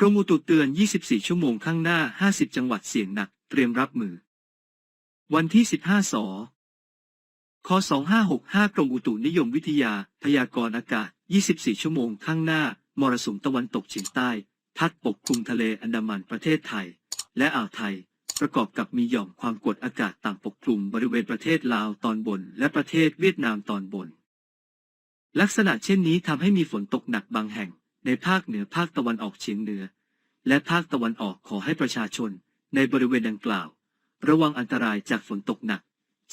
กรมอุตุเตือน 24 ชั่วโมงข้างหน้า 50 จังหวัดเสี่ยงหนัก เตรียมรับมือ วันที่ 15สค2565 กรมอุตุนิยมวิทยา พยากรณ์อากาศ 24 ชั่วโมงข้างหน้า มรสุมตะวันตกเฉียงใต้ พัดปกคลุมทะเลอันดามันประเทศไทย และอ่าวไทย ประกอบกับมีหย่อมความกดอากาศต่ำปกคลุมบริเวณประเทศลาวตอนบน และประเทศเวียดนามตอนบน ลักษณะเช่นนี้ทำให้มีฝนตกหนักบางแห่ง ในภาคเหนือภาคตะวันออกเฉียงเหนือ และภาคตะวันออกขอให้ประชาชน ในบริเวณดังกล่าว ระวังอันตรายจากฝนตกหนัก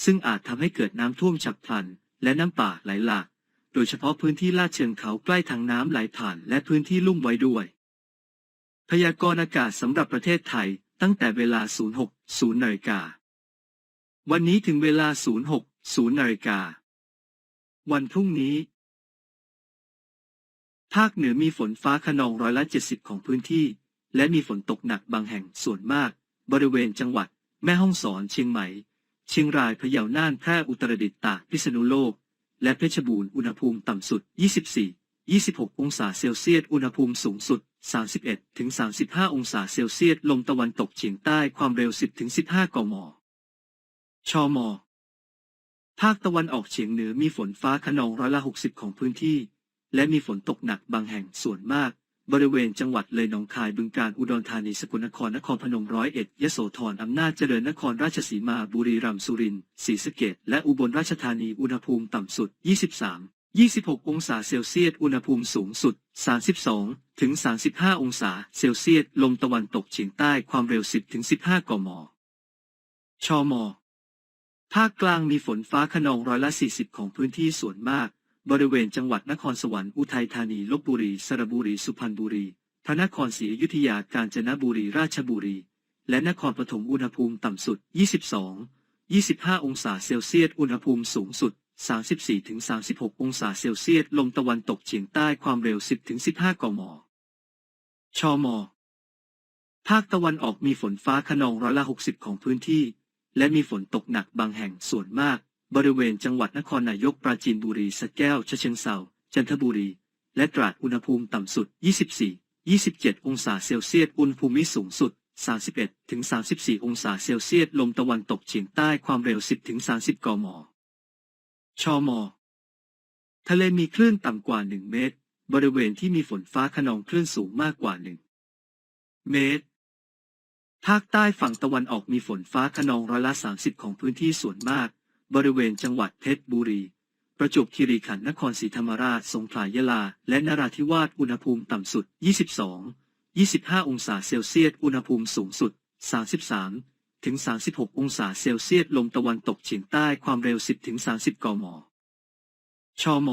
ซึ่งอาจทำให้เกิดน้ำท่วมฉับพลัน และน้ำป่าไหลหลากโดยเฉพาะพื้นที่ลาดเชิงเขาใกล้ทางน้ำไหลผ่านและพื้นที่ลุ่มไว้ด้วย พยากรณ์อากาศสำหรับประเทศไทยตั้งแต่เวลา 06นาฬิกาวันนี้ถึงเวลา 06นาฬิกาวันพรุ่งนี้ ภาคเหนือมีฝนฟ้าขนองร้อยละ70 ของพื้นที่ และมีฝนตกหนักบางแห่งส่วนมาก บริเวณจังหวัด แม่ฮ่องสอนเชียงใหม่ เชียงรายพะเยาน่านแพร่อุตรดิตถ์ตากพิษณุโลก และเพชรบูรณ์อุณหภูมิต่ำสุด 24 26 องศาเซลเซียสอุณหภูมิสูงสุด 31ถึง35 องศาเซลเซียสลมตะวันตกเฉียงใต้ความเร็ว 10ถึง15 กมชมภาคตะวันออกเฉียงเหนือมีฝนฟ้าขนองร้อยละ 60 ของพื้นที่ และมีฝนตกหนักบางแห่งส่วนมาก บริเวณจังหวัดเลยหนองคายบึงกาฬอุดรธานีสกลนครนครพนมร้อยเอ็ดยโสธรอำนาจเจริญนครราชสีมาบุรีรัมย์สุรินทร์ศรีสะเกษและอุบลราชธานีอุณหภูมิต่ำสุด 23 26 องศาเซลเซียส อุณหภูมิสูงสุด 32 ถึง 35 องศาเซลเซียส ลมตะวันตกเฉียงใต้ ความเร็ว 10 ถึง 15 กม ชม ภาคกลางมีฝนฟ้าขนองร้อยละ 40 ของพื้นที่ส่วนมาก บริเวณจังหวัดนครสวรรค์อุทัยธานีลบบุรีสระบุรีสุพรรณบุรีพระนครศรีอยุธยากาญจนบุรีราชบุรี และนครปฐมอุณหภูมิต่ำสุด 22 25 องศาเซลเซียสอุณหภูมิสูงสุด 34-36 องศาเซลเซียสลมตะวันตกเฉียงใต้ความเร็ว 10-15 กม ชม ภาคตะวันออกมีฝนฟ้าขนองร้อยละ 60 ของพื้นที่ และมีฝนตกหนักบางแห่งส่วนมาก บริเวณจังหวัดนครนายกปราจีนบุรีสระแก้วฉะเชิงเซาจันทบุรี และตราดอุณหภูมิต่ำสุด 24 27 องศาเซลเซียสอุณหภูมิสูงสุด 31-34 องศาเซลเซียสลมตะวันตกเฉียงใต้ความเร็ว 10-30 กม ชม ทะเลมีคลื่นต่ำกว่า 1 เมตร บริเวณที่มีฝนฟ้าขนองคลื่นสูงมากกว่า 1 เมตรภาคใต้ฝั่งตะวันออกมีฝนฟ้าขนองร้อยละ 30 ของพื้นที่ส่วนมาก บริเวณจังหวัดเพชรบุรี ประจวบคีรีขันธ์นครศรีธรรมราช สงขลายะลา และนราธิวาส อุณหภูมิต่ำสุด 22 25 องศาเซลเซียส อุณหภูมิสูงสุด 33 ถึง 36 องศาเซลเซียส ลมตะวันตกเฉียงใต้ความเร็ว 10 ถึง 30 กม ชม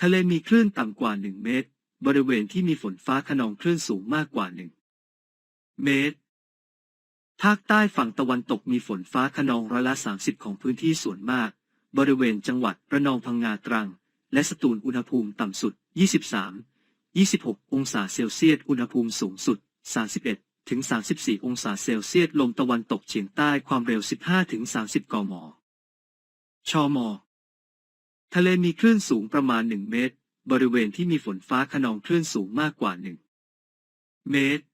ทะเลมีคลื่นต่ำกว่า 1 เมตร บริเวณที่มีฝนฟ้าขนองคลื่นสูงมากกว่า 1 เมตร ภาคใต้ฝั่งตะวันตกมีฝนฟ้าขนองร้อยละ 30 ของพื้นที่ส่วนมาก บริเวณจังหวัดระนองพังงาตรัง และสตูลอุณหภูมิต่ำสุด 23 26 องศาเซลเซียส อุณหภูมิสูงสุด 31 ถึง 34 องศาเซลเซียส ลมตะวันตกเฉียงใต้ความเร็ว 15 ถึง 30 กม ชม ทะเลมีคลื่นสูงประมาณ 1 เมตร บริเวณที่มีฝนฟ้าขนองคลื่นสูงมากกว่า 1 เมตร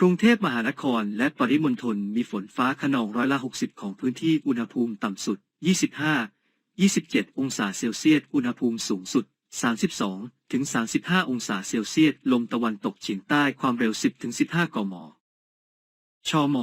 กรุงเทพมหานครและปริมณฑลมีฝนฟ้าขนองร้อยละ60 ของพื้นที่อุณหภูมิต่ำสุด 25 27 องศาเซลเซียส อุณหภูมิสูงสุด 32 ถึง 35 องศาเซลเซียส ลมตะวันตกเฉียงใต้ความเร็ว 10 ถึง 15 กม ชม